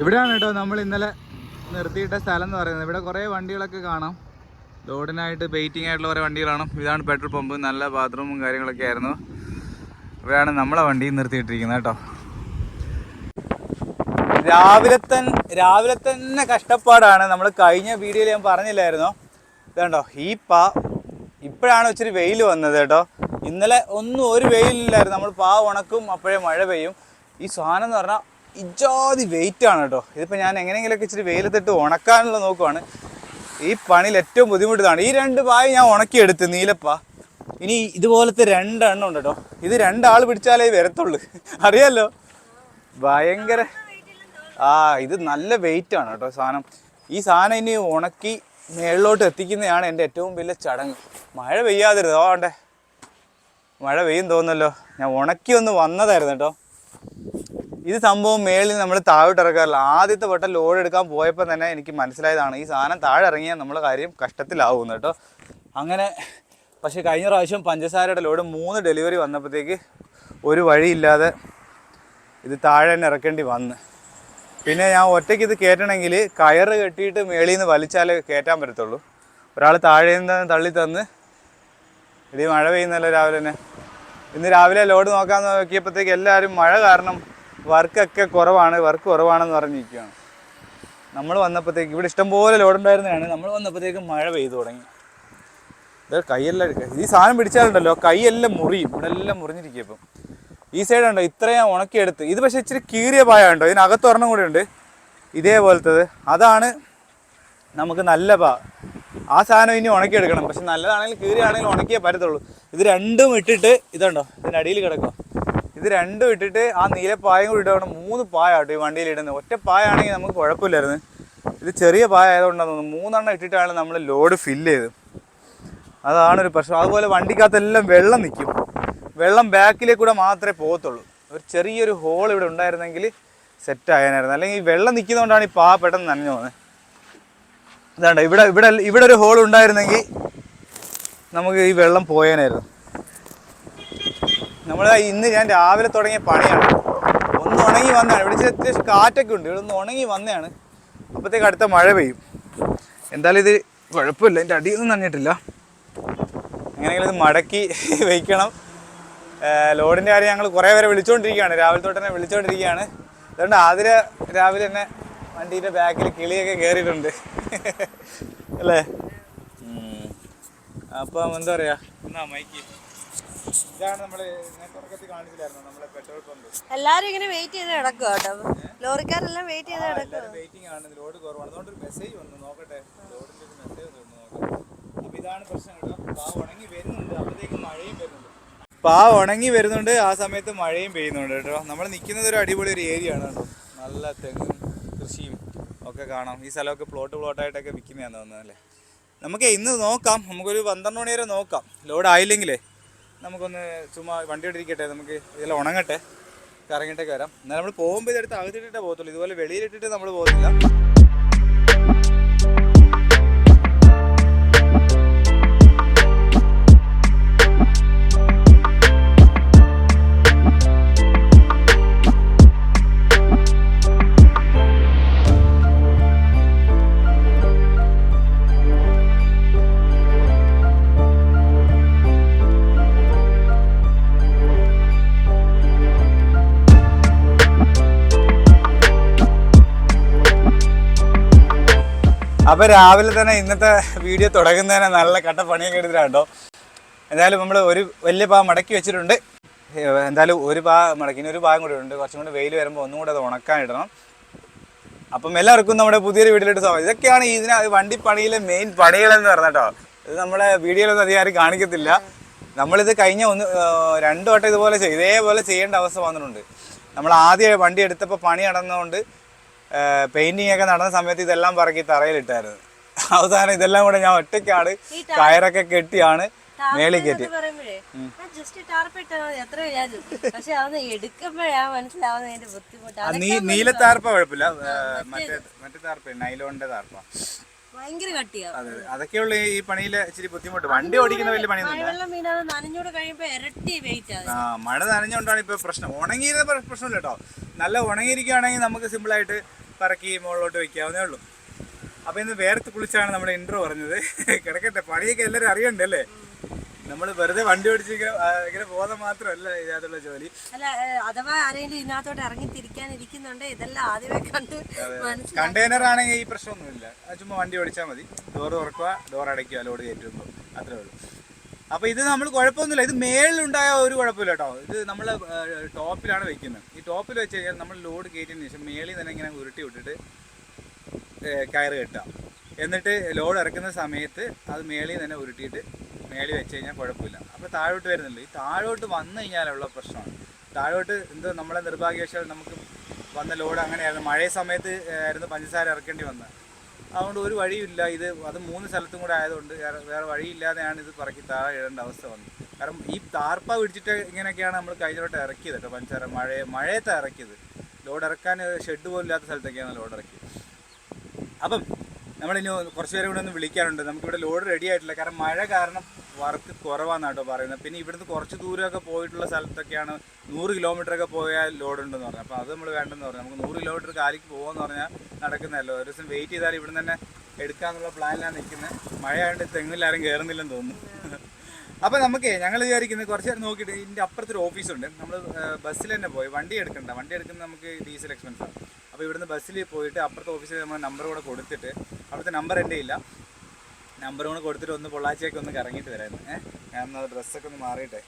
ഇവിടെയാണ് കേട്ടോ നമ്മൾ ഇന്നലെ നിർത്തിയിട്ട സ്ഥലം എന്ന് പറയുന്നത്. ഇവിടെ കുറേ വണ്ടികളൊക്കെ കാണാം. ലോഡിനായിട്ട് വെയിറ്റിംഗ് ആയിട്ടുള്ള കുറേ വണ്ടികളാണ്. ഇതാണ് പെട്രോൾ പമ്പ് നല്ല ബാത്റൂമും കാര്യങ്ങളൊക്കെ ആയിരുന്നു. ഇവിടെയാണ് നമ്മളെ വണ്ടി നിർത്തിയിട്ടിരിക്കുന്നത് കേട്ടോ. രാവിലെ തന്നെ രാവിലെ തന്നെ കഷ്ടപ്പാടാണ്. നമ്മൾ കഴിഞ്ഞ വീഡിയോയിൽ ഞാൻ പറഞ്ഞില്ലായിരുന്നു? ഇതുണ്ടോ? ഈ പാ ഇപ്പോഴാണ് ഇച്ചിരി വെയിൽ വന്നത് കേട്ടോ. ഇന്നലെ ഒന്നും ഒരു വെയിലില്ലായിരുന്നു. നമ്മൾ പാ ഉണക്കും അപ്പോഴേ മഴ പെയ്യും. ഈ സാധനം എന്ന് പറഞ്ഞാൽ ഇജാതി വെയിറ്റ് ആണ് കേട്ടോ. ഇതിപ്പോൾ ഞാൻ എങ്ങനെയെങ്കിലുമൊക്കെ ഇച്ചിരി വെയിലത്തിട്ട് ഉണക്കാനുള്ള നോക്കുവാണ്. ഈ പണിയിൽ ഏറ്റവും ബുദ്ധിമുട്ടാണ് ഈ രണ്ട് പായ ഞാൻ ഉണക്കിയെടുത്ത് നീലപ്പ. ഇനി ഇതുപോലത്തെ രണ്ടെണ്ണം ഉണ്ട് കേട്ടോ. ഇത് രണ്ടാൾ പിടിച്ചാലേ വരത്തുള്ളൂ. അറിയാലോ? ഭയങ്കര ആ ഇത് നല്ല വെയിറ്റ് ആണ് കേട്ടോ സാധനം. ഈ സാധനം ഇനി ഉണക്കി മേളിലോട്ട് എത്തിക്കുന്നതാണ് എന്റെ ഏറ്റവും വലിയ ചടങ്ങ്. മഴ പെയ്യാതിരുത് ഓണ്ടേ മഴ പെയ്യും തോന്നല്ലോ ഞാൻ ഉണക്കി ഒന്ന് വന്നതായിരുന്നു കേട്ടോ. ഇത് സംഭവം മേളിൽ നമ്മൾ താഴോട്ട് ഇറക്കാറില്ല. ആദ്യത്തെ വട്ടം ലോഡ് എടുക്കാൻ പോയപ്പോൾ തന്നെ എനിക്ക് മനസ്സിലായതാണ്. ഈ സാധനം താഴെ ഇറങ്ങിയാൽ നമ്മൾ കാര്യം കഷ്ടത്തിലാവുന്നു കേട്ടോ. അങ്ങനെ പക്ഷേ കഴിഞ്ഞ പ്രാവശ്യം പഞ്ചസാരയുടെ ലോഡ് മൂന്ന് ഡെലിവറി വന്നപ്പോഴത്തേക്ക് ഒരു വഴിയില്ലാതെ ഇത് താഴെ തന്നെ ഇറക്കേണ്ടി വന്ന്. പിന്നെ ഞാൻ ഒറ്റയ്ക്ക് ഇത് കയറ്റണമെങ്കിൽ കയറ് കെട്ടിയിട്ട് മേളിൽ നിന്ന് വലിച്ചാലേ കയറ്റാൻ പറ്റത്തുള്ളൂ. ഒരാൾ താഴെ നിന്ന് തള്ളി തന്ന് ഇടി മഴ പെയ്യുന്നല്ലോ രാവിലെ തന്നെ. ഇന്ന് രാവിലെ ലോഡ് നോക്കാമെന്ന് നോക്കിയപ്പോഴത്തേക്ക് എല്ലാവരും മഴ കാരണം വർക്കൊക്കെ കുറവാണ് വർക്ക് കുറവാണെന്ന് പറഞ്ഞിരിക്കുകയാണ്. നമ്മൾ വന്നപ്പോഴത്തേക്ക് ഇവിടെ ഇഷ്ടംപോലെ ലോഡ് ഉണ്ടായിരുന്നതാണ് നമ്മൾ വന്നപ്പോഴത്തേക്ക് മഴ പെയ്തു തുടങ്ങി. ഇത് കൈയെല്ലാം ഈ സാധനം പിടിച്ചാലുണ്ടല്ലോ കൈയെല്ലാം മുറിയും. ഇവിടെ എല്ലാം മുറിഞ്ഞിരിക്കും ഇപ്പം. ഈ സൈഡ് ഉണ്ടോ? ഇത്രയും ഉണക്കിയെടുത്ത്. ഇത് പക്ഷേ ഇച്ചിരി കീറിയ പായ ഉണ്ടോ? ഇതിനകത്ത് ഒരെണ്ണം കൂടെ ഉണ്ട്. ഇതേപോലത്തത്. അതാണ് നമുക്ക് നല്ല പാ. ആ സാധനം ഇനി ഉണക്കിയെടുക്കണം. പക്ഷെ നല്ലതാണെങ്കിൽ കീറിയാണെങ്കിൽ ഉണക്കിയേ പറ്റത്തുള്ളൂ. ഇത് രണ്ടും ഇട്ടിട്ട് ഇതുണ്ടോ? ഇതിന്റെ അടിയിൽ കിടക്കും ഇത് രണ്ടും ഇട്ടിട്ട് ആ നീല പായം കൂടി ഇടണം മൂന്ന് പായ ഈ വണ്ടിയിൽ ഇടുന്നത്. ഒറ്റ പായാണെങ്കിൽ നമുക്ക് കുഴപ്പമില്ലായിരുന്നു. ഇത് ചെറിയ പായ ആയതുകൊണ്ടാണ് മൂന്നെണ്ണം ഇട്ടിട്ടാണ് നമ്മൾ ലോഡ് ഫില്ല് ചെയ്ത്. അതാണ് ഒരു പ്രശ്നം. അതുപോലെ വണ്ടിക്കകത്തെല്ലാം വെള്ളം നിൽക്കും. വെള്ളം ബാക്കിലേക്ക് കൂടെ മാത്രമേ പോകത്തുള്ളൂ. ഒരു ചെറിയൊരു ഹോൾ ഇവിടെ ഉണ്ടായിരുന്നെങ്കിൽ സെറ്റ് ആയനായിരുന്നു. അല്ലെങ്കിൽ ഈ വെള്ളം നിൽക്കുന്നതുകൊണ്ടാണ് ഈ പാ പെട്ടെന്ന് നനഞ്ഞു പോകുന്നത്. അതാണ്ട് ഇവിടെ ഇവിടെ ഇവിടെ ഒരു ഹോൾ ഉണ്ടായിരുന്നെങ്കിൽ നമുക്ക് ഈ വെള്ളം പോയേനായിരുന്നു. നമ്മൾ ഇന്ന് ഞാൻ രാവിലെ തുടങ്ങിയ പണിയാണ്. ഒന്ന് ഉണങ്ങി വന്നാണ് ഇവിടെ അത്യാവശ്യം കാറ്റൊക്കെ ഉണ്ട്. ഇവിടെ ഒന്ന് ഉണങ്ങി വന്നതാണ്. അപ്പോഴത്തേക്ക് അടുത്ത മഴ പെയ്യും. എന്തായാലും ഇത് കുഴപ്പമില്ല. എന്റെ അടിയൊന്നും നനഞ്ഞിട്ടില്ല. എങ്ങനെയെങ്കിലും ഇത് മടക്കി വയ്ക്കണം ലോഡിന്റെ കാര്യം ഞങ്ങൾ കുറേ പേരെ വിളിച്ചുകൊണ്ടിരിക്കുകയാണ് രാവിലെ തൊട്ട് തന്നെ വിളിച്ചുകൊണ്ടിരിക്കുകയാണ് അതുകൊണ്ട് ആതിര രാവിലെ തന്നെ വണ്ടീന്റെ ബാക്കിൽ കിളിയൊക്കെ കയറിയിട്ടുണ്ട് അല്ലേ. അപ്പം എന്താ പറയുക എന്നാ മൈക്ക്? ഇതാണ് നമ്മൾ തുടക്കത്തിൽ കാണിച്ചില്ലായിരുന്നു? നമ്മളെ പെട്രോൾ പമ്പ് എല്ലാരും ഇങ്ങനെ വെയിറ്റ് ചെയ്ത് കിടക്കുക കേട്ടോ. ലോറിക്കാരെല്ലാം വെയിറ്റ് ചെയ്ത് കിടക്കുക വെയിറ്റിംഗ് ആണ്. ലോഡ് കുറവാണ്. അതുകൊണ്ട് ഒരു മെസ്സേജ് വന്നു. നോക്കട്ടെ. ലോഡിന്റെ ഒരു മെസ്സേജ് വന്നു നോക്കാം അപ്പൊ ഇതാണ് പ്രശ്നം കേട്ടോ. പാ ഉണങ്ങി വരുന്നുണ്ട്. അപ്പോഴത്തേക്ക് മഴയും വരുന്നുണ്ട്. പാ ഉണങ്ങി വരുന്നുണ്ട്. ആ സമയത്ത് മഴയും പെയ്യുന്നുണ്ട് കേട്ടോ. നമ്മൾ നിൽക്കുന്നത് ഒരു അടിപൊളി ഒരു ഏരിയ ആണ് കേട്ടോ. നല്ല തെങ്ങും കൃഷിയും ഒക്കെ കാണാം. ഈ സ്ഥലമൊക്കെ പ്ലോട്ട് പ്ലോട്ടായിട്ടൊക്കെ വിൽക്കുന്നതാണെന്ന് തോന്നുന്നല്ലേ നമുക്ക് ഇന്ന് നോക്കാം. നമുക്കൊരു പന്ത്രണ്ട് മണി വരെ നോക്കാം. ലോഡ് ആയില്ലെങ്കിലേ. നമുക്കൊന്ന് ചുമ്മാ വണ്ടി ഇട്ടിരിക്കട്ടെ നമുക്ക് ഇതെല്ലാം ഉണങ്ങട്ടെ. കറങ്ങിയിട്ടൊക്കെ വരാം. എന്നാലും നമ്മൾ പോകുമ്പോൾ ഇതെടുത്ത് അകത്തിട്ടിട്ടേ പോകത്തുള്ളൂ. ഇതുപോലെ വെളിയിലിട്ടിട്ട് നമ്മൾ പോകുന്നില്ല അപ്പോൾ രാവിലെ തന്നെ ഇന്നത്തെ വീഡിയോ തുടങ്ങുന്നതിന് നല്ല കട്ട പണിയൊക്കെ എടുത്തിട്ടുണ്ടോ എന്തായാലും നമ്മൾ ഒരു വലിയ പാ മടക്കി വെച്ചിട്ടുണ്ട്. എന്തായാലും ഒരു പാ മടക്കിന് ഒരു ഭാഗം കൂടി ഉണ്ട്. കുറച്ചും കൂടി വെയിൽ വരുമ്പോൾ ഒന്നും കൂടെ അത് ഉണക്കാൻ ഇടണം. അപ്പം എല്ലാവർക്കും നമ്മുടെ പുതിയൊരു വീട്ടിലോട്ട് സ്വാഗതം. ഇതൊക്കെയാണ് ഇതിന് വണ്ടി പണിയിലെ മെയിൻ പണികളെന്ന് പറഞ്ഞോ ഇത് നമ്മളെ വീഡിയോയിലൊന്നും അധികം ആരും കാണിക്കത്തില്ല. നമ്മളിത് കഴിഞ്ഞ ഒന്ന് രണ്ടു വട്ടം ഇതുപോലെ ഇതേപോലെ ചെയ്യേണ്ട അവസ്ഥ വന്നിട്ടുണ്ട്. നമ്മൾ ആദ്യം വണ്ടി എടുത്തപ്പോൾ പണി നടന്നതുകൊണ്ട് പെയിന്റിംഗ് ഒക്കെ നടന്ന സമയത്ത് ഇതെല്ലാം പറക്കി തറയിലിട്ടായിരുന്നു. അവസാനം ഇതെല്ലാം കൂടെ ഞാൻ ഒറ്റയ്ക്കാണ് കയറൊക്കെ കെട്ടിയാണ് മേളി കെട്ടി. നീ ജസ്റ്റ് താർപ്പ കുഴപ്പമില്ല. മറ്റേ മറ്റേ താർപ്പ നൈലോണിന്റെ താർപ്പ അതൊക്കെയുള്ള ഈ പണിയിലെ ഇച്ചിരി ബുദ്ധിമുട്ട്. വണ്ടി ഓടിക്കുന്ന വലിയ പണിയൊന്നുമില്ല ആ മഴ നനഞ്ഞുകൊണ്ടാണ് ഇപ്പൊ പ്രശ്നം. ഉണങ്ങിയിരുന്ന പ്രശ്നമില്ല കേട്ടോ. നല്ല ഉണങ്ങിയിരിക്കുകയാണെങ്കിൽ നമുക്ക് സിമ്പിളായിട്ട് പറക്കി മുകളിലോട്ട് വെക്കാവുന്നേ ഉള്ളൂ. അപ്പൊ ഇന്ന് വേർത്ത് കുളിച്ചാണ് നമ്മുടെ ഇൻട്രോ പറഞ്ഞത്. കിടക്കട്ടെ പണിയൊക്കെ എല്ലാവരും അറിയണ്ടല്ലേ നമ്മൾ വെറുതെ വണ്ടി ഓടിച്ചിങ്ങനെ ആ, ഇങ്ങനെ ബോധം മാത്രമല്ല ഇതിനകത്തുള്ള ജോലി. അല്ല അഥവാ ആരെങ്കിലും ഇതിനകത്തോട്ട് ഇറങ്ങി തിരിക്കാനിരിക്കുന്നുണ്ട് ഇതെല്ലാം ആദ്യമേ കണ്ട് കണ്ടെയ്നർ ആണെങ്കിൽ ഈ പ്രശ്നമൊന്നുമില്ല. ചുമ്മാ വണ്ടി ഓടിച്ചാൽ മതി. ഡോർ തുറക്കുക ഡോർ അടയ്ക്കുക ലോഡ് കയറ്റുമ്പോൾ. അത്രേ ഉള്ളൂ. അപ്പോൾ ഇത് നമ്മൾ കുഴപ്പമൊന്നുമില്ല. ഇത് മേളിലുണ്ടായ ഒരു കുഴപ്പമില്ല കേട്ടോ. ഇത് നമ്മൾ ടോപ്പിലാണ് വെക്കുന്നത്. ഈ ടോപ്പിൽ വെച്ച് കഴിഞ്ഞാൽ നമ്മൾ ലോഡ് കയറ്റിയതിന് ശേഷം മേളിൽ തന്നെ ഇങ്ങനെ ഉരുട്ടി വിട്ടിട്ട് കയറ് കെട്ടാം എന്നിട്ട് ലോഡ് ഇറക്കുന്ന സമയത്ത് അത് മേളിൽ തന്നെ ഉരുട്ടിയിട്ട് മേളിൽ വെച്ച് കഴിഞ്ഞാൽ കുഴപ്പമില്ല. അപ്പോൾ താഴോട്ട് വരുന്നില്ല ഈ താഴോട്ട് വന്നു കഴിഞ്ഞാലുള്ള പ്രശ്നമാണ്. താഴോട്ട് എന്തോ നമ്മളെ നിർഭാഗ്യവശാൽ നമുക്ക് വന്ന ലോഡ് അങ്ങനെയായിരുന്നു. മഴയ സമയത്ത് ആയിരുന്നു പഞ്ചസാര ഇറക്കേണ്ടി വന്നത്. അതുകൊണ്ട് ഒരു വഴിയില്ല ഇത് അത് മൂന്ന് സ്ഥലത്തും കൂടെ ആയതുകൊണ്ട് വേറെ വേറെ വഴിയില്ലാതെയാണ് ഇത് പറക്കി താഴെ ഇടേണ്ട അവസ്ഥ വന്നത്. കാരണം ഈ താർപ്പ പിടിച്ചിട്ട് ഇങ്ങനെയൊക്കെയാണ് നമ്മൾ കഴിഞ്ഞോട്ട് ഇറക്കിയത് കേട്ടോ പഞ്ചാര മഴ മഴയത്താണ് ഇറക്കിയത്. ലോഡ് ഇറക്കാൻ ഷെഡ് പോലും ഇല്ലാത്ത സ്ഥലത്തൊക്കെയാണ് ലോഡ് ഇറക്കിയത്. അപ്പം നമ്മളിനി കുറച്ച് പേരെ കൂടെ ഒന്ന് വിളിക്കാനുണ്ട്. നമുക്കിവിടെ ലോഡ് റെഡി ആയിട്ടില്ല. കാരണം മഴ കാരണം വർക്ക് കുറവാണെന്ന് കേട്ടോ പറയുന്നത്. പിന്നെ ഇവിടുന്ന് കുറച്ച് ദൂരമൊക്കെ പോയിട്ടുള്ള സ്ഥലത്തൊക്കെയാണ് നൂറ് കിലോമീറ്റർ ഒക്കെ പോയാൽ ലോഡ് ഉണ്ടെന്ന് പറഞ്ഞു അപ്പോൾ അത് നമ്മൾ വേണ്ടെന്ന് പറഞ്ഞു. നമുക്ക് നൂറ് കിലോമീറ്റർ കാലിക്ക് പോകുമെന്ന് പറഞ്ഞാൽ നടക്കുന്നതല്ലോ? ഒരു ദിവസം വെയിറ്റ് ചെയ്താൽ ഇവിടുന്ന് തന്നെ എടുക്കാമെന്നുള്ള പ്ലാനിലാണ് നിൽക്കുന്നത്. മഴയായതുകൊണ്ട് തെങ്ങിലാരും കയറുന്നില്ലെന്ന് തോന്നുന്നു. അപ്പോൾ നമുക്ക് ഞങ്ങൾ വിചാരിക്കുന്നത് കുറച്ച് നേരം നോക്കിയിട്ട് ഇതിന്റെ അപ്പുറത്തൊരു ഓഫീസുണ്ട്. നമ്മൾ ബസ്സിൽ തന്നെ പോയി. വണ്ടി എടുക്കണ്ട. വണ്ടി എടുക്കുന്നത് നമുക്ക് ഡീസൽ എക്സ്പെൻസാണ്. അപ്പോൾ ഇവിടുന്ന് ബസ്സിൽ പോയിട്ട് അപ്പുറത്തെ ഓഫീസിൽ നമ്മൾ നമ്പർ കൂടെ കൊടുത്തിട്ട് അവിടുത്തെ നമ്പർ എന്റെ ഇല്ല. നമ്പർ കൂടെ കൊടുത്തിട്ട് ഒന്ന് പൊള്ളാച്ചിയൊക്കെ ഒന്ന് കറങ്ങിയിട്ട് വരാമെന്ന് ഏഹ് ഞാൻ ഒന്ന് ഡ്രസ്സൊക്കെ ഒന്ന് മാറിയിട്ടെ.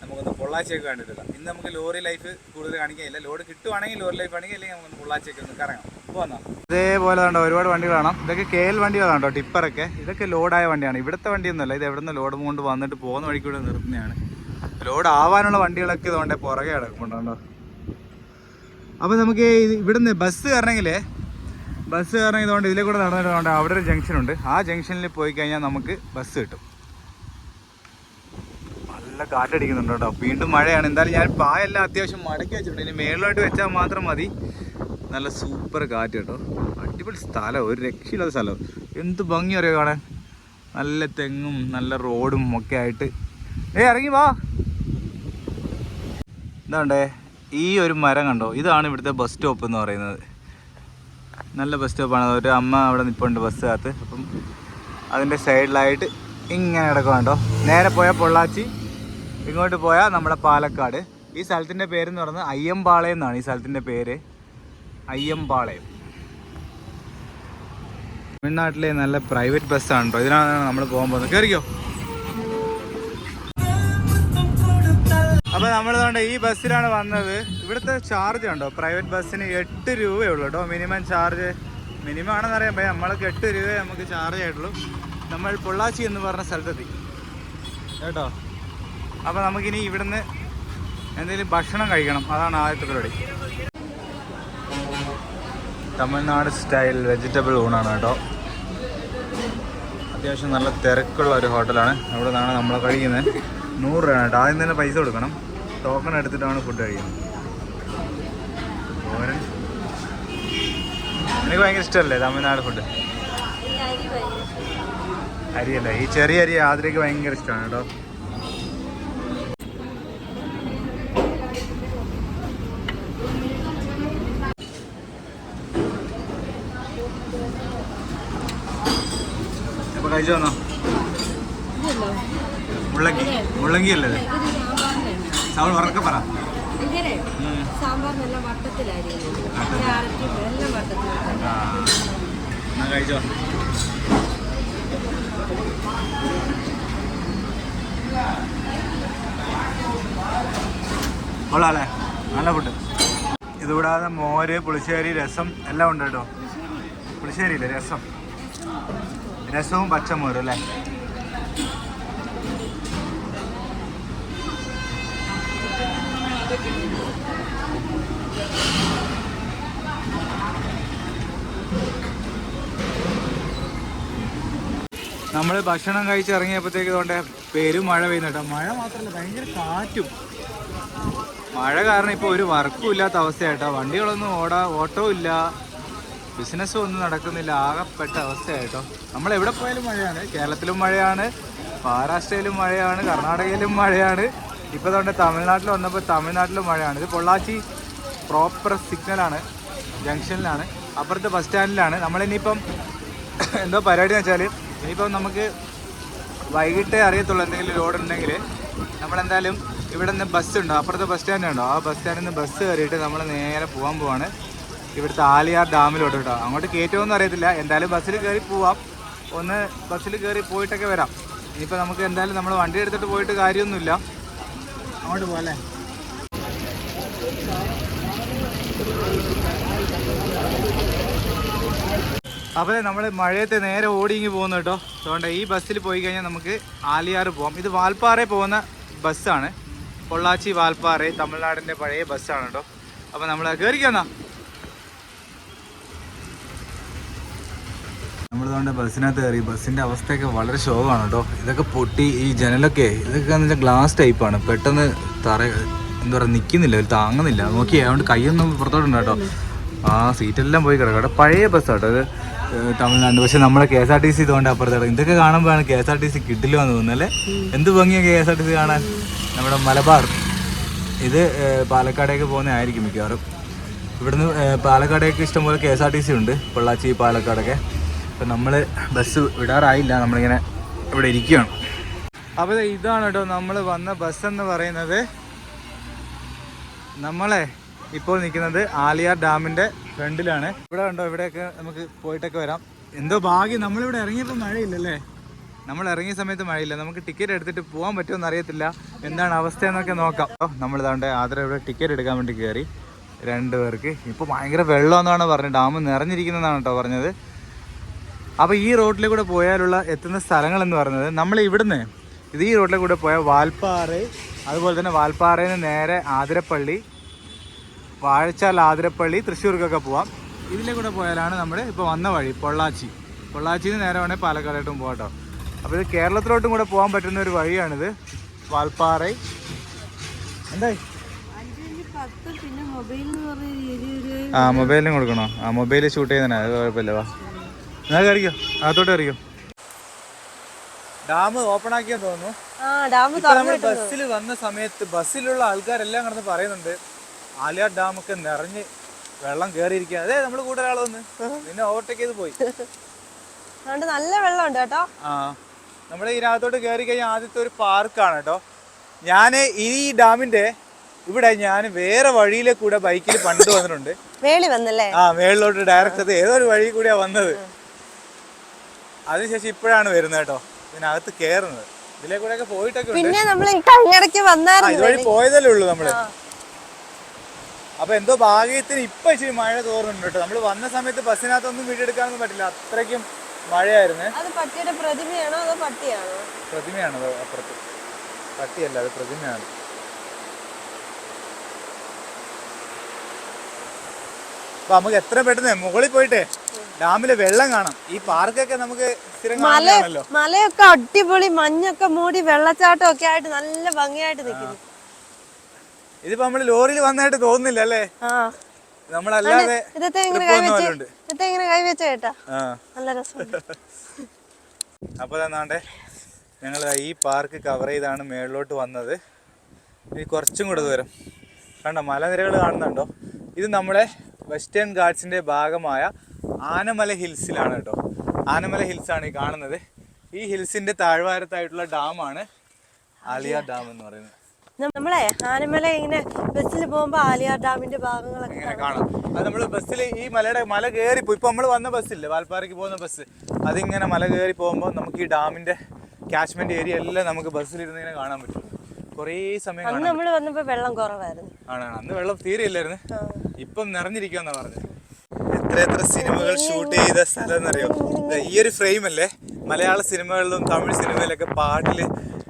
നമുക്കൊന്ന് പൊള്ളാച്ചിയൊക്കെ കണ്ടിട്ടില്ല ഇന്ന് നമുക്ക് ലോറി ലൈഫ് കൂടുതൽ കാണിക്കാനില്ല. ലോഡ് കിട്ടുവാണെങ്കിൽ ലോറി ലൈഫ് ആണെങ്കിൽ അല്ലെങ്കിൽ നമുക്കൊന്ന് പൊള്ളാച്ചിയൊക്കെ ഒന്ന് കറങ്ങാം. പോന്നാ. ഇതേപോലെ കണ്ടോ ഒരുപാട് വണ്ടികൾ കാണാം. ഇതൊക്കെ കെ എൽ വണ്ടികളാണ് കേട്ടോ ടിപ്പറൊക്കെ. ഇതൊക്കെ ലോഡായ വണ്ടിയാണ്. ഇവിടുത്തെ വണ്ടിയൊന്നുമല്ല ഇത് എവിടെ നിന്ന് ലോഡ് കൊണ്ട് വന്നിട്ട് പോകുന്ന വഴിക്ക് കൂടെ നിർത്തുന്നതാണ്. ലോഡ് ആവാനുള്ള വണ്ടികളൊക്കെ ഇതുകൊണ്ട് പുറകെ കിടക്കുന്നുണ്ടോ അപ്പോൾ നമുക്ക് ഇവിടുന്ന് ബസ് കയറണമെങ്കിൽ ബസ് കാരണം ഇതുകൊണ്ട് ഇതിലെ കൂടെ നടന്നിട്ടുണ്ട് അവിടെ ഒരു ജംഗ്ഷൻ ഉണ്ട്. ആ ജംഗ്ഷനിൽ പോയി കഴിഞ്ഞാൽ നമുക്ക് ബസ് കിട്ടും. നല്ല കാറ്റടിക്കുന്നുണ്ട് കേട്ടോ. വീണ്ടും മഴയാണ്. എന്തായാലും ഞാൻ പായെല്ലാം അത്യാവശ്യം മടക്കി വെച്ചിട്ടുണ്ട്. ഇനി മേളിലോട്ട് വെച്ചാൽ മാത്രം മതി. നല്ല സൂപ്പർ കാറ്റ് കേട്ടോ. അടിപൊളി സ്ഥലം. ഒരു രക്ഷയില്ലാത്ത സ്ഥലം. എന്ത് ഭംഗി അറിയോ കാണാൻ? നല്ല തെങ്ങും നല്ല റോഡും ഒക്കെ ആയിട്ട്. ഏ ഇറങ്ങി വാ. എന്താണ്ടേ ഈ ഒരു മരം കണ്ടോ? ഇതാണ് ഇവിടുത്തെ ബസ് സ്റ്റോപ്പ് എന്ന് പറയുന്നത്. നല്ല ബസ് സ്റ്റോപ്പാണ് ഒരു അമ്മ അവിടെ നിൽപ്പുണ്ട് ബസ്സിനകത്ത് അപ്പം അതിന്റെ സൈഡിലായിട്ട് ഇങ്ങനെ കിടക്കുന്നുണ്ടോ നേരെ പോയാൽ പൊള്ളാച്ചി ഇങ്ങോട്ട് പോയാൽ നമ്മുടെ പാലക്കാട്. ഈ സ്ഥലത്തിന്റെ പേരെന്ന് പറയുന്നത് അയ്യമ്പാളയം എന്നാണ് ഈ സ്ഥലത്തിന്റെ പേര്. അയ്യമ്പാളയം. തമിഴ്നാട്ടിലെ നല്ല പ്രൈവറ്റ് ബസ്സാണ് കേട്ടോ ഇതിനാണ് നമ്മൾ പോകാൻ പോകുന്നത്. കയറിക്കോ അപ്പോൾ നമ്മൾ അതുകൊണ്ട് ഈ ബസ്സിലാണ് വന്നത്. ഇവിടുത്തെ ചാർജ് ഉണ്ടോ പ്രൈവറ്റ് ബസ്സിന് എട്ട് രൂപയേ ഉള്ളൂ കേട്ടോ മിനിമം ചാർജ് മിനിമം ആണെന്ന് അറിയാൻ പറ്റും നമ്മൾക്ക് എട്ട് രൂപയെ നമുക്ക് ചാർജ് ആയിട്ടുള്ളൂ. നമ്മൾ പൊള്ളാച്ചി എന്ന് പറഞ്ഞ സ്ഥലത്തെത്തി. കേട്ടോ? അപ്പോൾ നമുക്കിനി ഇവിടുന്ന് എന്തെങ്കിലും ഭക്ഷണം കഴിക്കണം. അതാണ് ആദ്യത്തെ പരിപാടി. തമിഴ്നാട് സ്റ്റൈൽ വെജിറ്റബിൾ ഊണാണ് കേട്ടോ അത്യാവശ്യം നല്ല തിരക്കുള്ള ഒരു ഹോട്ടലാണ് അവിടെ നിന്നാണ് നമ്മൾ കഴിക്കുന്നത്. നൂറ് രൂപയാണ് കേട്ടോ. ആദ്യം തന്നെ പൈസ കൊടുക്കണം. ടോക്കൺ എടുത്തിട്ടാണ് ഫുഡ് കഴിക്കുന്നത്. എനിക്ക് ഭയങ്കര ഇഷ്ടമല്ലേ തമിഴ്നാട് ഫുഡ് അരിയല്ല? ഈ ചെറിയ അരി ആതിരയ്ക്ക് ഭയങ്കര ഇഷ്ടമാണ് കേട്ടോ. ഇപ്പൊ കഴിച്ചു വന്നോ ഇതല്ലോ മുള്ളങ്കി ഇത് സൗണ്ട് ഉറക്കെ പറ. സാമ്പാറിനെല്ലാം വട്ടത്തിലായിരിക്കും. എല്ലാം വട്ടത്തിലാണ് കഴിച്ചോ? കൊള്ളാല്ലേ നല്ല ഫുഡ് ഇതുകൂടാതെ മോര് പുളിശ്ശേരി രസം എല്ലാം ഉണ്ട് കേട്ടോ. പുളിശ്ശേരി. ഇല്ലേ രസം. രസവും പച്ചമോരും അല്ലേ? നമ്മൾ ഭക്ഷണം കഴിച്ചിറങ്ങിയപ്പോഴത്തേക്ക് കൊണ്ട് പെരുമഴ പെയ്യുന്നു കേട്ടോ. മഴ മാത്രമല്ല ഭയങ്കര കാറ്റും. മഴ കാരണം ഇപ്പോൾ ഒരു വർക്കും ഇല്ലാത്ത അവസ്ഥയായിട്ടോ വണ്ടികളൊന്നും ഓടാ ഓട്ടോ ഇല്ല. ബിസിനസ്സും ഒന്നും നടക്കുന്നില്ല ആകെപ്പെട്ട അവസ്ഥയായിട്ടോ നമ്മൾ എവിടെ പോയാലും മഴയാണ്. കേരളത്തിലും മഴയാണ് മഹാരാഷ്ട്രയിലും മഴയാണ് കർണാടകയിലും മഴയാണ്. ഇപ്പോൾ അതുകൊണ്ട് തമിഴ്നാട്ടിൽ വന്നപ്പോൾ തമിഴ്നാട്ടിൽ മഴയാണ്. ഇത് പൊള്ളാച്ചി പ്രോപ്പർ സിഗ്നലാണ് ജംഗ്ഷനിലാണ് അപ്പുറത്ത് ബസ് സ്റ്റാൻഡിലാണ് നമ്മളിനിയിപ്പം എന്തോ പരിപാടി എന്ന് വെച്ചാൽ ഇനിയിപ്പം നമുക്ക് വൈകിട്ടേ അറിയത്തുള്ളൂ എന്തെങ്കിലും ലോഡ് ഉണ്ടെങ്കിൽ. നമ്മളെന്തായാലും ഇവിടെ നിന്ന് ബസ് ഉണ്ടോ? അപ്പുറത്തെ ബസ് സ്റ്റാൻഡ് ഉണ്ടോ? ആ ബസ് സ്റ്റാൻഡിൽ നിന്ന് ബസ് കയറിയിട്ട് നമ്മൾ നേരെ പോകാൻ പോവാണ്. ഇവിടുത്തെ ആലിയാർ ഡാമിലോട്ട് കേട്ടോ. അങ്ങോട്ട് കയറ്റുമോന്നും അറിയത്തില്ല. എന്തായാലും ബസ്സിൽ കയറി പോവാം. ഒന്ന് ബസ്സിൽ കയറി പോയിട്ടൊക്കെ വരാം. ഇനിയിപ്പോൾ നമുക്ക് എന്തായാലും നമ്മൾ വണ്ടി എടുത്തിട്ട് പോയിട്ട് കാര്യമൊന്നുമില്ല. അങ്ങോട്ട് പോകാം അപ്പോൾ നമ്മൾ മഴയത്തെ നേരെ ഓടിങ്ങി പോകുന്നു കേട്ടോ. അതുകൊണ്ട് ഈ ബസ്സിൽ പോയി കഴിഞ്ഞാൽ നമുക്ക് ആലിയാർ പോകാം ഇത് വാൽപ്പാറ പോകുന്ന ബസ്സാണ്. പൊള്ളാച്ചി വാൽപ്പാറ തമിഴ്നാടിന്റെ പഴയ ബസ്സാണ് കേട്ടോ. അപ്പോൾ നമ്മൾ കയറിക്കാന്നാ നമ്മളിതുകൊണ്ട് ബസ്സിനകത്ത് കയറി. ബസ്സിന്റെ അവസ്ഥയൊക്കെ വളരെ ശോകമാണ് കേട്ടോ ഇതൊക്കെ പൊട്ടി ഈ ജനലൊക്കെ ഇതൊക്കെ എന്ന് വെച്ചാൽ ഗ്ലാസ് ടൈപ്പാണ് പെട്ടെന്ന് തറ എന്താ പറയുക നിൽക്കുന്നില്ല ഒരു താങ്ങുന്നില്ല. നോക്കി അതുകൊണ്ട് കൈയൊന്നും പുറത്തോട്ടുണ്ട് കേട്ടോ ആ സീറ്റെല്ലാം പോയി കിടക്കും. കേട്ടോ പഴയ ഇത് ഏഹ് തമിഴ്നാട്. പക്ഷെ നമ്മുടെ K S R T C ഇതുകൊണ്ട് അപ്പുറത്ത് കിടക്കും ഇതൊക്കെ കാണുമ്പോഴാണ് K S R T C കിട്ടില്ല എന്ന് തോന്നുന്നല്ലേ? എന്ത് ഭംഗിയാണ് K S R T C കാണാൻ? നമ്മുടെ മലബാർ. ഇത് പാലക്കാടേക്ക് പോകുന്നതായിരിക്കും മിക്കവാറും. ഇവിടുന്ന് പാലക്കാടേക്ക് ഇഷ്ടംപോലെ K S R T C ഉണ്ട്. പൊള്ളാച്ചി പാലക്കാടൊക്കെ. അപ്പം നമ്മൾ ബസ് വിടാറായില്ല നമ്മളിങ്ങനെ ഇവിടെ ഇരിക്കുകയാണ്. അപ്പോൾ ഇതാണ് കേട്ടോ നമ്മൾ വന്ന ബസ് എന്ന് പറയുന്നത്. നമ്മളെ ഇപ്പോൾ നിൽക്കുന്നത് ആലിയാർ ഡാമിന്റെ ഫ്രണ്ടിലാണ്. ഇവിടെ ഉണ്ടോ ഇവിടെയൊക്കെ നമുക്ക് പോയിട്ടൊക്കെ വരാം. എന്തോ ഭാഗ്യം നമ്മളിവിടെ ഇറങ്ങിയപ്പോൾ മഴയില്ലല്ലേ? നമ്മൾ ഇറങ്ങിയ സമയത്ത് മഴയില്ല. നമുക്ക് ടിക്കറ്റ് എടുത്തിട്ട് പോകാൻ പറ്റുമെന്ന് അറിയത്തില്ല എന്താണ് അവസ്ഥ എന്നൊക്കെ നോക്കാം. അപ്പോൾ നമ്മൾ ഇതാണ്ട് ആദര ഇവിടെ ടിക്കറ്റ് എടുക്കാൻ വേണ്ടി കയറി രണ്ട് പേർക്ക് ഇപ്പോൾ ഭയങ്കര വെള്ളമെന്നാണ് പറഞ്ഞത്. ഡാം നിറഞ്ഞിരിക്കുന്നതാണ് കേട്ടോ പറഞ്ഞത്. അപ്പോൾ ഈ റോഡിൽ കൂടെ പോയാലുള്ള എത്തുന്ന സ്ഥലങ്ങൾ എന്ന് പറയുന്നത് നമ്മൾ ഇവിടുന്ന് ഇത് ഈ റോഡിൽ കൂടെ പോയാൽ വാൽപ്പാറ അതുപോലെ തന്നെ വാൽപ്പാറയിൽ നിന്ന് നേരെ ആതിരപ്പള്ളി വാഴച്ചാൽ ആതിരപ്പള്ളി തൃശ്ശൂർക്കൊക്കെ പോവാം. ഇതിലെ കൂടെ പോയാലാണ് നമ്മൾ ഇപ്പോൾ വന്ന വഴി പൊള്ളാച്ചി. പൊള്ളാച്ചിയിൽ നിന്ന് നേരെ വേണേൽ പാലക്കാടായിട്ടും പോകാം കേട്ടോ അപ്പോൾ ഇത് കേരളത്തിലോട്ടും കൂടെ പോകാൻ പറ്റുന്ന ഒരു വഴിയാണിത്. വാൽപ്പാറ. എന്തായി ആ മൊബൈലിനും കൊടുക്കണോ? ആ മൊബൈൽ ഷൂട്ട് ചെയ്യുന്നതിനാ? അത് കുഴപ്പമില്ല വാ. എന്നാ കയറിക്കോ അകത്തോട്ട് കയറിക്കോ ഡാം ഓപ്പൺ ആക്കിയെന്ന് തോന്നുന്നു. ആ ഡാം ഇപ്പൊ നമ്മൾ ബസ്സിൽ വന്ന സമയത്ത് ബസ്സിലുള്ള ആൾക്കാരെല്ലാം കിടന്ന് പറയുന്നുണ്ട് ആലിയ ഡാം ഒക്കെ നിറഞ്ഞ് വെള്ളം കേറിയിരിക്കുക അതെ നമ്മൾ കൂടെ ഒരാൾ വന്ന്. പിന്നെ ഓവർടേക്ക് ചെയ്ത് പോയി. നല്ല വെള്ളമുണ്ട് കേട്ടോ. ആ നമ്മുടെ ഇതിനകത്തോട്ട് കയറി കഴിഞ്ഞാൽ ആദ്യത്തെ ഒരു പാർക്കാണ് കേട്ടോ. ഞാൻ ഈ ഡാമിന്റെ ഇവിടെ ഞാൻ വേറെ വഴിയിലെ കൂടെ ബൈക്കിൽ പണ്ട് വന്നിട്ടുണ്ട്. വേളി വന്നല്ലേ? ആ മേളിലോട്ട് ഡയറക്റ്റ് ഏതോ ഒരു വഴി കൂടിയാ വന്നത്. അതിനുശേഷം ഇപ്പോഴാണ് വരുന്നത് കേട്ടോ. ഇതിനകത്ത് കയറുന്നത് ഇതിലെ കൂടെ ഒക്കെ പോയിട്ടൊക്കെ പിന്നെ നമ്മൾ കഴിഞ്ഞിടയ്ക്ക് വന്നായിരുന്നു ഇതുവഴി പോയതല്ലേ ഉള്ളൂ നമ്മൾ. അപ്പൊ എന്തോ ഭാഗ്യത്തിന് ഇപ്പൊ ഇച്ചിരി മഴ തോറുന്നുണ്ട് കേട്ടോ. നമ്മൾ വന്ന സമയത്ത് ബസ്സിനകത്തൊന്നും വീഡിയോ എടുക്കാനൊന്നും പറ്റില്ല. അത്രയ്ക്കും മഴയായിരുന്നു. അത് പട്ടിയുടെ പ്രതിമയാണോ അതോ പട്ടിയാണോ? പ്രതിമയാണ് അപ്പുറത്ത്? പട്ടിയല്ല അത് പ്രതിമയാണ്. അപ്പൊ നമുക്ക് എത്ര പെട്ടെന്ന് മുകളിൽ പോയിട്ട് ഡാമിലെ വെള്ളം കാണാം. ഈ പാർക്കൊക്കെ നമുക്ക് മല മലയൊക്കെ അടിപൊളി മഞ്ഞൊക്കെ മൂടി വെള്ളച്ചാട്ടം ഒക്കെ ആയിട്ട് നല്ല ഭംഗിയായിട്ട് നിൽക്കുന്നു ഇതിപ്പോ നമ്മൾ ലോറിയിൽ വന്നായിട്ട് തോന്നുന്നില്ല അല്ലേ? നമ്മളല്ലാതെ അപ്പോൾ തന്നാണ്ടേ ഞങ്ങൾ ഈ പാർക്ക് കവർ ചെയ്താണ് മേളിലോട്ട് വന്നത്. ഇനി കുറച്ചും കൂടെ ദൂരം. കണ്ടോ മലനിരകൾ കാണുന്നുണ്ടോ? ഇത് നമ്മുടെ വെസ്റ്റേൺ ഗാർഡ്സിന്റെ ഭാഗമായ ആനമല ഹിൽസിലാണ് കേട്ടോ. ആനമല ഹിൽസാണ് ഈ കാണുന്നത്. ഈ ഹിൽസിന്റെ താഴ്വാരത്തായിട്ടുള്ള ഡാമാണ് ആലിയ ഡാം എന്ന് പറയുന്നത്. നമ്മളെ ആനമല ഇങ്ങനെ ബസ്സിൽ പോകുമ്പോ ആലിയാർ ഡാമിന്റെ ഭാഗങ്ങളൊക്കെ ഇങ്ങനെ കാണാം. അത് നമ്മൾ ബസ്സിൽ ഈ മലയുടെ മല കയറി പോയി. ഇപ്പൊ നമ്മൾ വന്ന ബസ്സില്ലേ? വാൽപ്പാറയ്ക്ക് പോകുന്ന ബസ്. അതിങ്ങനെ മല കയറി പോകുമ്പോൾ നമുക്ക് ഈ ഡാമിന്റെ കാച്ച്മെന്റ് ഏരിയ എല്ലാം നമുക്ക് ബസ്സിലിരുന്ന് ഇങ്ങനെ കാണാൻ പറ്റും. കുറേ സമയം നമ്മൾ വന്നപ്പോൾ വെള്ളം കുറവായിരുന്നു. ആണ്. അന്ന് വെള്ളം തീരെ ഇല്ലായിരുന്നു. ഇപ്പം നിറഞ്ഞിരിക്കുമെന്നാ പറഞ്ഞത് എത്ര എത്ര സിനിമകൾ ഷൂട്ട് ചെയ്ത സ്ഥലം എന്നറിയോ ഈ ഒരു ഫ്രെയിം അല്ലേ? മലയാള സിനിമകളിലും തമിഴ് സിനിമയിലൊക്കെ പാട്ടിൽ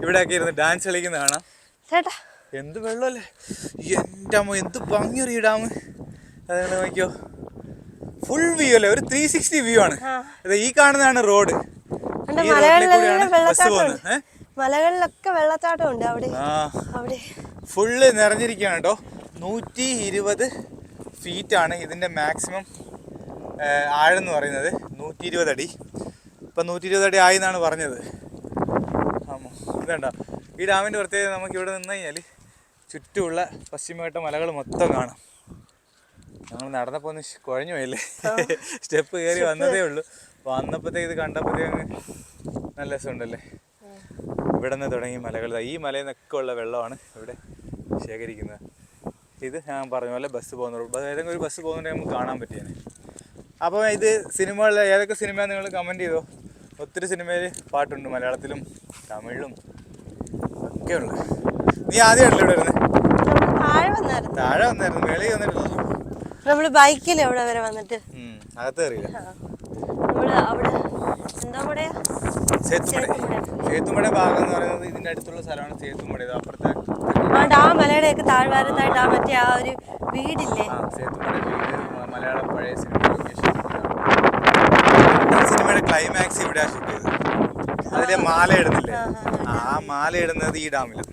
ഇവിടെയൊക്കെ ഇരുന്ന് ഡാൻസ് കളിക്കുന്ന കാണാം. ചേട്ടാ. എന്ത് വെള്ളമല്ലേ? എന്റെ അമ്മ എന്ത് ഭംഗിയൊരു ഡാം. അതാണ് നോക്കിയോ ഫുൾ വ്യൂ അല്ലേ? ഒരു ത്രീ സിക്സ്റ്റി വ്യൂ ആണ്. ഈ കാണുന്നതാണ് റോഡ് എന്റെ ഈ റോഡിൽ കൂടിയാണ് മലകളിലെല്ലാം ബസ് പോകുന്നത്. ഉണ്ട്. മലകളിലൊക്കെ വെള്ളച്ചാട്ടം ഉണ്ട് അവിടെ. ഫുള്ള് നിറഞ്ഞിരിക്കുകയാണ് കേട്ടോ. നൂറ്റി ഇരുപത് ഫീറ്റ് ആണ് ഇതിന്റെ മാക്സിമം ആഴം എന്ന് പറയുന്നത്. നൂറ്റി ഇരുപത് അടി. ഇപ്പം നൂറ്റി ഇരുപത് അടി ആയി എന്നാണ് പറഞ്ഞത്. ആമോ ഇതുണ്ടോ ഈ ഡാമിന്റെ പ്രത്യേകത നമുക്ക് ഇവിടെ നിന്ന് കഴിഞ്ഞാൽ ചുറ്റുമുള്ള പശ്ചിമഘട്ട മലകൾ മൊത്തം കാണാം. ഞങ്ങൾ നടന്നപ്പോൾ ഒന്ന് കുഴഞ്ഞു പോയില്ലേ? സ്റ്റെപ്പ് കയറി വന്നതേ ഉള്ളൂ. വന്നപ്പോഴത്തേക്ക് ഇത് കണ്ടപ്പോഴത്തേക്ക് നല്ല രസമുണ്ടല്ലേ? ഇവിടെ നിന്ന് തുടങ്ങി മലകൾ. ഈ മലയിൽ നിന്നൊക്കെ ഉള്ള വെള്ളമാണ് ഇവിടെ ശേഖരിക്കുന്നത്. ഇത് ഞാൻ പറഞ്ഞ പോലെ ബസ് പോകുന്ന റോഡ് ഏതെങ്കിലും ഒരു ബസ് പോകുന്നുണ്ടെങ്കിൽ നമുക്ക് കാണാൻ പറ്റിയാണ് അപ്പോൾ ഇത് സിനിമകളിൽ ഏതൊക്കെ സിനിമ നിങ്ങൾ കമന്റ് ചെയ്തോ? ഒത്തിരി സിനിമയിൽ പാട്ടുണ്ട് മലയാളത്തിലും തമിഴിലും ഒക്കെ ഉണ്ട്. നീ ആദ്യമാണല്ലോ ഇവിടെ വരുന്നത് താഴെ വന്നായിരുന്നു. മേളിൽ വന്നിരുന്നു? നമ്മൾ ബൈക്കിൽ എവിടെ വരെ വന്നിട്ട്. അകത്ത് കയറിയില്ല. സേത്തുമട ഭാഗം എന്ന് പറയുന്നത് ഇതിന്റെ അടുത്തുള്ള സ്ഥലമാണ് സേത്തുമട. ഇത് അപ്പുറത്തെ ആ ആ മലയുടെ ഒക്കെ താഴ്വാരത്തായിട്ട് ആ മറ്റേ ആ ഒരു വീടില്ലേ? മലയാളം പഴയ സിനിമ സിനിമയുടെ ക്ലൈമാക്സ് ഇവിടെ ഷൂട്ട് ചെയ്തത്. അതിലെ മാല ഇടുന്നില്ലേ? ആ മാല ഇടുന്നത് ഈ ഡാമിലാണ്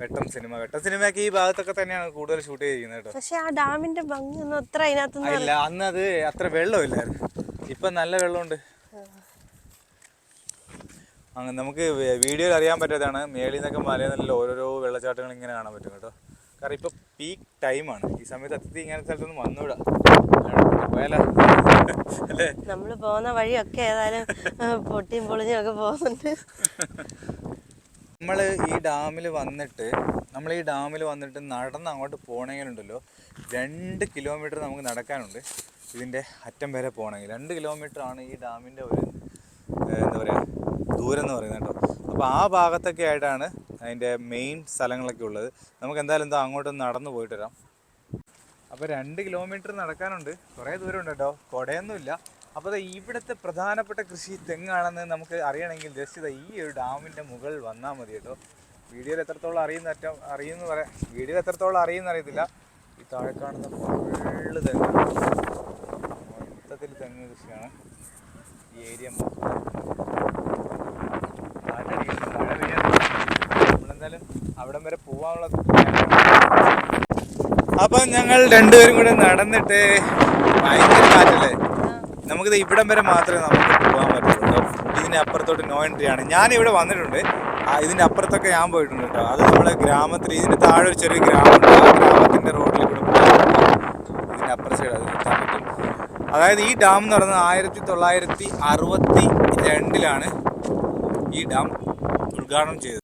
വെട്ടം സിനിമ വെട്ടം സിനിമയൊക്കെ ഈ ഭാഗത്തൊക്കെ തന്നെയാണ് കൂടുതൽ ഷൂട്ട് ചെയ്തിരിക്കുന്നത് കേട്ടോ. പക്ഷെ ആ ഡാമിന്റെ ഭംഗിയൊന്നും അത്ര അതിനകത്തൊന്നും ഇല്ല അന്ന് അത് അത്ര വെള്ളമില്ലായിരുന്നു. ഇപ്പൊ നല്ല വെള്ളമുണ്ട്. അങ്ങനെ നമുക്ക് വീഡിയോയിൽ അറിയാൻ പറ്റാത്തതാണ്. മേളിൽ നിന്നൊക്കെ മലയിൽ നിന്നല്ല ഓരോരോ വെള്ളച്ചാട്ടങ്ങൾ ഇങ്ങനെ കാണാൻ പറ്റും കേട്ടോ. കാരണം ഇപ്പോൾ പീക്ക് ടൈമാണ് ഈ സമയത്ത് അത്യത്തി ഇങ്ങനെ സ്ഥലത്തൊന്നും വന്നുവിടാം നമ്മൾ പോകുന്ന വഴിയൊക്കെ ഏതായാലും പൊട്ടിയും പൊളിഞ്ഞും ഒക്കെ പോകുന്നുണ്ട്. നമ്മൾ ഈ ഡാമിൽ വന്നിട്ട് നമ്മൾ ഈ ഡാമിൽ വന്നിട്ട് നടന്ന് അങ്ങോട്ട് പോകണമെങ്കിലുണ്ടല്ലോ രണ്ട് കിലോമീറ്റർ നമുക്ക് നടക്കാനുണ്ട്. ഇതിന്റെ അറ്റം വരെ പോകണമെങ്കിൽ. രണ്ട് കിലോമീറ്റർ ആണ് ഈ ഡാമിന്റെ ഒരു എന്താ പറയുക ദൂരം എന്ന് പറയുന്നത് കേട്ടോ. അപ്പോൾ ആ ഭാഗത്തൊക്കെ ആയിട്ടാണ് അതിന്റെ മെയിൻ സ്ഥലങ്ങളൊക്കെ ഉള്ളത്. നമുക്ക് എന്തായാലും എന്താ അങ്ങോട്ട് നടന്ന് പോയിട്ട് വരാം. അപ്പോൾ രണ്ട് കിലോമീറ്റർ നടക്കാനുണ്ട്. കുറേ ദൂരം ഉണ്ട് കേട്ടോ. കുടയൊന്നുമില്ല. അപ്പോൾ ഇവിടുത്തെ പ്രധാനപ്പെട്ട കൃഷി തെങ്ങാണെന്ന് നമുക്ക് അറിയണമെങ്കിൽ ജസ്റ്റ് ഇതാ ഈ ഒരു ഡാമിന്റെ മുകളിൽ വന്നാൽ മതി കേട്ടോ. വീഡിയോയിൽ എത്രത്തോളം അറിയുന്ന അറ്റം അറിയുമെന്ന് പറയാം വീഡിയോയിൽ എത്രത്തോളം അറിയുമെന്ന് അറിയത്തില്ല. ഈ താഴെ കാണുന്ന ഫുള്ള് തെങ്ങ്. മൊത്തത്തിൽ തെങ്ങ് കൃഷിയാണ് ഈ ഏരിയ മൊത്തം. കാറ്റടിക്കുന്നു മഴ അവിടം വരെ പോവാനുള്ള അപ്പം ഞങ്ങൾ രണ്ടുപേരും കൂടെ നടന്നിട്ട് ഭയങ്കര കാറ്റല്ലേ നമുക്കിത് ഇവിടം വരെ മാത്രമേ നമുക്ക് പോകാൻ പറ്റുള്ളൂ ഇതിന്റെ അപ്പുറത്തോട്ട് നോ എൻട്രി ആണ്. ഞാൻ ഇവിടെ വന്നിട്ടുണ്ട് ഇതിന്റെ അപ്പുറത്തൊക്കെ ഞാൻ പോയിട്ടുണ്ട് കേട്ടോ. അത് നമ്മളെ ഗ്രാമത്തിൽ ഇതിന്റെ താഴെ ഒരു ചെറിയ ഗ്രാമമുണ്ട്. ആ ഗ്രാമത്തിന്റെ റോഡിൽ കൂടെ ഇതിന്റെ അപ്പുറ സൈഡ് അത് കിട്ടാൻ പറ്റും. അതായത് ഈ ഡാം എന്ന് പറയുന്നത് ആയിരത്തി തൊള്ളായിരത്തി അറുപത്തി രണ്ടിലാണ് ഈ ഡാം ഉദ്ഘാടനം ചെയ്തത്.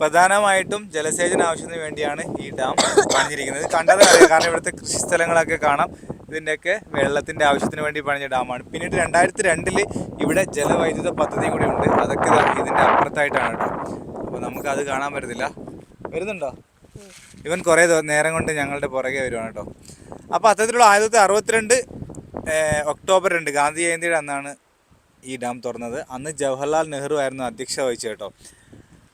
പ്രധാനമായിട്ടും ജലസേചന ആവശ്യത്തിന് വേണ്ടിയാണ് ഈ ഡാം പണിഞ്ഞിരിക്കുന്നത്. കണ്ടത് അറിയാം കാരണം ഇവിടുത്തെ കൃഷി സ്ഥലങ്ങളൊക്കെ കാണാം. ഇതിന്റെയൊക്കെ വെള്ളത്തിന്റെ ആവശ്യത്തിന് വേണ്ടി പണിഞ്ഞ ഡാമാണ്. പിന്നീട് രണ്ടായിരത്തി രണ്ടിൽ ഇവിടെ ജലവൈദ്യുത പദ്ധതി കൂടി ഉണ്ട്. അതൊക്കെ ഇതിന്റെ അപ്പുറത്തായിട്ടാണ് കേട്ടോ. അപ്പോൾ നമുക്ക് അത് കാണാൻ പറ്റത്തില്ല. വരുന്നുണ്ടോ? ഇവൻ കുറേ നേരം കൊണ്ട് ഞങ്ങളുടെ പുറകെ വരുവാണ് കേട്ടോ. അപ്പോൾ അത്തരത്തിലുള്ള ആയിരത്തി അറുപത്തിരണ്ട് ഒക്ടോബർ രണ്ട് ഗാന്ധി ജയന്തിയുടെ അന്നാണ് ഈ ഡാം തുറന്നത്. അന്ന് ജവഹർലാൽ നെഹ്റു ആയിരുന്നു അധ്യക്ഷ വഹിച്ചത് കേട്ടോ.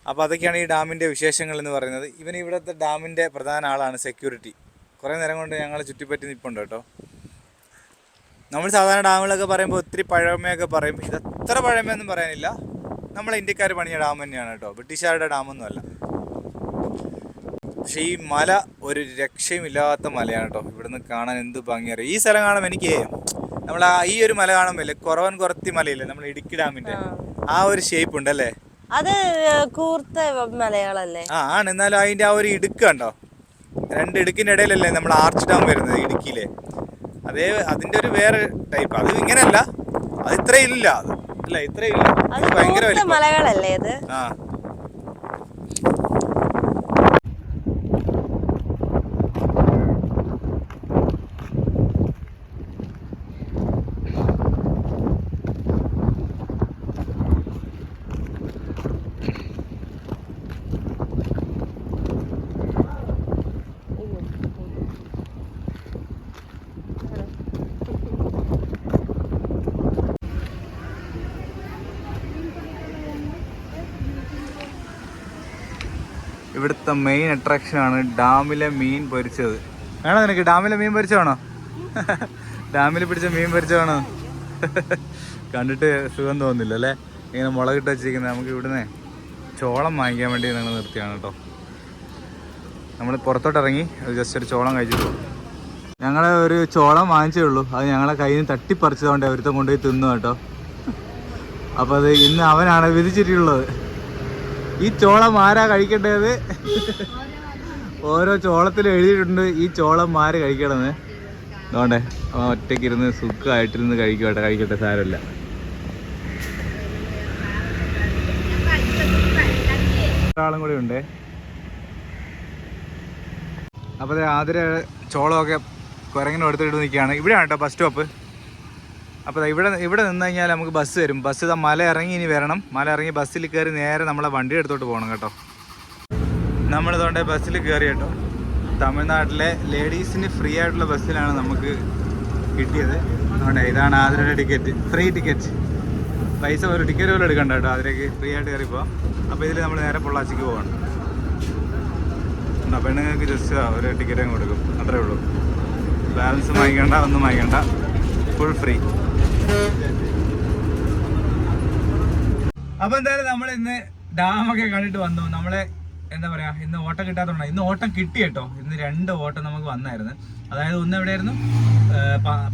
അപ്പോൾ അതൊക്കെയാണ് ഈ ഡാമിന്റെ വിശേഷങ്ങൾ എന്ന് പറയുന്നത്. ഇവൻ ഇവിടുത്തെ ഡാമിന്റെ പ്രധാന ആളാണ് സെക്യൂരിറ്റി കുറേ നേരം കൊണ്ട് ഞങ്ങൾ ചുറ്റിപ്പറ്റി നിൽപ്പുണ്ട് കേട്ടോ. നമ്മൾ സാധാരണ ഡാമുകളൊക്കെ പറയുമ്പോൾ ഒത്തിരി പഴമയൊക്കെ പറയും. ഇത് അത്ര പഴമയൊന്നും പറയാനില്ല. നമ്മളെ ഇന്ത്യക്കാർ പണിയ ഡാം തന്നെയാണ് കേട്ടോ. ബ്രിട്ടീഷുകാരുടെ ഡാമൊന്നും അല്ല പക്ഷേ ഈ മല ഒരു രക്ഷയുമില്ലാത്ത മലയാണ് കേട്ടോ. ഇവിടുന്ന് കാണാൻ എന്ത് ഭംഗിയറിയാം ഈ സ്ഥലം കാണുമ്പോൾ എനിക്ക് നമ്മൾ ഈ ഒരു മല കാണുമ്പോൾ കുറവൻ കുറത്തി മലയില്ലേ നമ്മൾ ഇടുക്കി ഡാമിന്റെ? ആ. ഒരു ഷേപ്പ് ഉണ്ട് അല്ലേ അത് കൂർത്ത മലയാളല്ലേ ആ ആണ്. എന്നാലും അതിന്റെ ആ ഒരു ഇടുക്ക് കണ്ടോ? രണ്ട് ഇടുക്കിന്റെ ഇടയിലല്ലേ നമ്മൾ ആർച്ച് ഡാം വരുന്നത് ഇടുക്കിയിലെ. അതേ അതിന്റെ ഒരു വേറെ ടൈപ്പ് അത് ഇങ്ങനെയല്ല. അത് ഇത്രയും ഇല്ല. അത് അല്ല ഇത്രയും ഇല്ല. ഭയങ്കര മലകളല്ലേ അത്? ആ. ഇവിടുത്തെ മെയിൻ അട്രാക്ഷൻ ആണ് ഡാമിലെ മീൻ പൊരിച്ചത്. വേണോ നിനക്ക്? ഡാമിലെ മീൻ പൊരിച്ചതാണോ ഡാമിൽ പിടിച്ച മീൻ പൊരിച്ചതാണോ കണ്ടിട്ട് സുഖം തോന്നുന്നില്ല അല്ലേ? ഇങ്ങനെ മുളകിട്ട് വെച്ചിരിക്കുന്നത് നമുക്ക് ഇവിടുന്ന് ചോളം വാങ്ങിക്കാൻ വേണ്ടി ഞങ്ങൾ നിർത്തിയാണ് കേട്ടോ. നമ്മൾ പുറത്തോട്ട് ഇറങ്ങി ജസ്റ്റ് ഒരു ചോളം കഴിച്ചിട്ടു ഞങ്ങൾ ഒരു ചോളം വാങ്ങിച്ചേ ഉള്ളൂ. അത് ഞങ്ങളെ കയ്യിൽ നിന്ന് തട്ടിപ്പറിച്ചതുകൊണ്ട് അവരുത്തെ കൊണ്ടുപോയി തിന്നു കേട്ടോ. അപ്പോൾ അത് ഇന്ന് അവനാണ് വിധിച്ചിട്ടുള്ളത്. ഈ ചോളം ആരാ കഴിക്കേണ്ടത്? ഓരോ ചോളത്തിൽ എഴുതിയിട്ടുണ്ട് ഈ ചോളം ആര് കഴിക്കണമെന്ന് അതുകൊണ്ടേ ഒറ്റയ്ക്ക് ഇരുന്ന് സുഖമായിട്ടിരുന്ന് കഴിക്കട്ടെ കഴിക്കട്ടെ സാരമില്ല. ഒരാളും കൂടി ഉണ്ട്. അപ്പോൾ ആതിര ചോളമൊക്കെ കുരങ്ങനെ എടുത്തിട്ട് നിൽക്കുകയാണ്. ഇവിടെയാണ് കേട്ടോ ബസ് സ്റ്റോപ്പ് അപ്പോൾ ഇവിടെ ഇവിടെ നിന്ന് കഴിഞ്ഞാൽ നമുക്ക് ബസ് വരും. ബസ് ഇതാ മല ഇറങ്ങി ഇനി വരണം. മല ഇറങ്ങി ബസ്സിൽ കയറി നേരെ നമ്മളെ വണ്ടി എടുത്തോട്ട് പോകണം കേട്ടോ. നമ്മളിതുകൊണ്ട് ബസ്സിൽ കയറി കേട്ടോ. തമിഴ്നാട്ടിലെ ലേഡീസിന് ഫ്രീ ആയിട്ടുള്ള ബസ്സിലാണ് നമുക്ക് കിട്ടിയത്. അതുകൊണ്ട് ഇതാണ് ആതിരയുടെ ടിക്കറ്റ് ഫ്രീ ടിക്കറ്റ് പൈസ ഒരു ടിക്കറ്റ് പോലും എടുക്കണ്ട കേട്ടോ. അതിലേക്ക് ഫ്രീ ആയിട്ട് കയറി പോവാം. അപ്പോൾ ഇതിൽ നമ്മൾ നേരെ പൊള്ളാച്ചിക്ക് പോകണം എന്നാ പെണ്ണുങ്ങൾക്ക് ജസ്റ്റ് ഒരു ടിക്കറ്റ് അങ്ങ് കൊടുക്കും. അത്രേ ഉള്ളൂ. ബാലൻസ് വാങ്ങിക്കേണ്ട ഒന്നും വാങ്ങിക്കേണ്ട. ഫുൾ ഫ്രീ അപ്പൊ എന്തായാലും നമ്മൾ ഇന്ന് ഡാമൊക്കെ കണ്ടിട്ട് വന്നു. നമ്മളെ എന്താ പറയാ ഇന്ന് ഓട്ടം കിട്ടാത്തതുകൊണ്ട് ഇന്ന് ഓട്ടം കിട്ടി കേട്ടോ. ഇന്ന് രണ്ട് ഓട്ടം നമുക്ക് വന്നായിരുന്നു. അതായത് ഒന്ന് എവിടെയായിരുന്നു?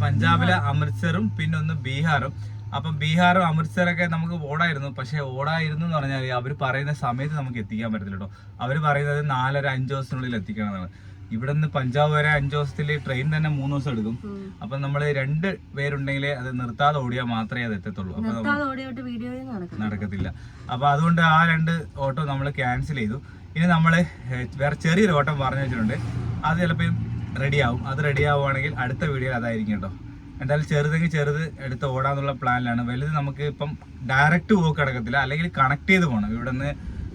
പഞ്ചാബിലെ അമൃത്സറും പിന്നെ ഒന്ന് ബീഹാറും. അപ്പം ബീഹാറും അമൃത്സറൊക്കെ നമുക്ക് ഓടായിരുന്നു. പക്ഷെ ഓടായിരുന്നു എന്ന് പറഞ്ഞാൽ അവർ പറയുന്ന സമയത്ത് നമുക്ക് എത്തിക്കാൻ പറ്റത്തില്ല കേട്ടോ. അവർ പറയുന്നത് നാലര അഞ്ച് ദിവസത്തിനുള്ളിൽ എത്തിക്കണമെന്നാണ് ഇവിടെ നിന്ന് പഞ്ചാബ് വരെ അഞ്ചു ദിവസത്തിൽ ട്രെയിൻ തന്നെ മൂന്ന് ദിവസം എടുക്കും. അപ്പൊ നമ്മൾ രണ്ട് പേരുണ്ടെങ്കിൽ അത് നിർത്താതെ ഓടിയാൽ മാത്രമേ അത് എത്തത്തുള്ളൂ. അപ്പൊ നടക്കത്തില്ല. അപ്പൊ അതുകൊണ്ട് ആ രണ്ട് ഓട്ടോ നമ്മൾ ക്യാൻസൽ ചെയ്തു. ഇനി നമ്മൾ വേറെ ചെറിയൊരു ഓട്ടം പറഞ്ഞു വെച്ചിട്ടുണ്ട്. അത് ചിലപ്പോൾ റെഡി ആവും. അത് റെഡി ആവുകയാണെങ്കിൽ അടുത്ത വീഡിയോയിൽ അതായിരിക്കും കേട്ടോ. എന്തായാലും ചെറുതെങ്കിൽ ചെറുത് എടുത്ത് ഓടാന്നുള്ള പ്ലാനിലാണ് വലുത് നമുക്ക് ഇപ്പം ഡയറക്റ്റ് പോക്ക് കിടക്കത്തില്ല അല്ലെങ്കിൽ കണക്ട് ചെയ്ത് പോകണം ഇവിടെ നിന്ന്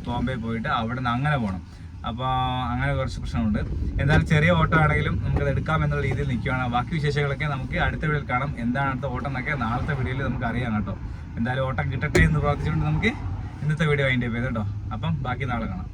ബോംബെ പോയിട്ട് അവിടെ നിന്ന് അങ്ങനെ പോകണം അപ്പോൾ അങ്ങനെ കുറച്ച് പ്രശ്നമുണ്ട് എന്തായാലും ചെറിയ ഓട്ടം ആണെങ്കിലും നമുക്കത് എടുക്കാം എന്നുള്ള രീതിയിൽ നിൽക്കുകയാണ്. ബാക്കി വിശേഷങ്ങളൊക്കെ നമുക്ക് അടുത്ത വീഡിയോയിൽ കാണാം. എന്താണ് അടുത്ത ഓട്ടം എന്നൊക്കെ നാളത്തെ വീഡിയോയിൽ നമുക്ക് അറിയാം കേട്ടോ. എന്തായാലും ഓട്ടം കിട്ടട്ടെ എന്ന് പ്രാർത്ഥിച്ചുകൊണ്ട് നമുക്ക് ഇന്നത്തെ വീഡിയോ അതിന്റെ പേര് കേട്ടോ. അപ്പം ബാക്കി നാളെ കാണാം.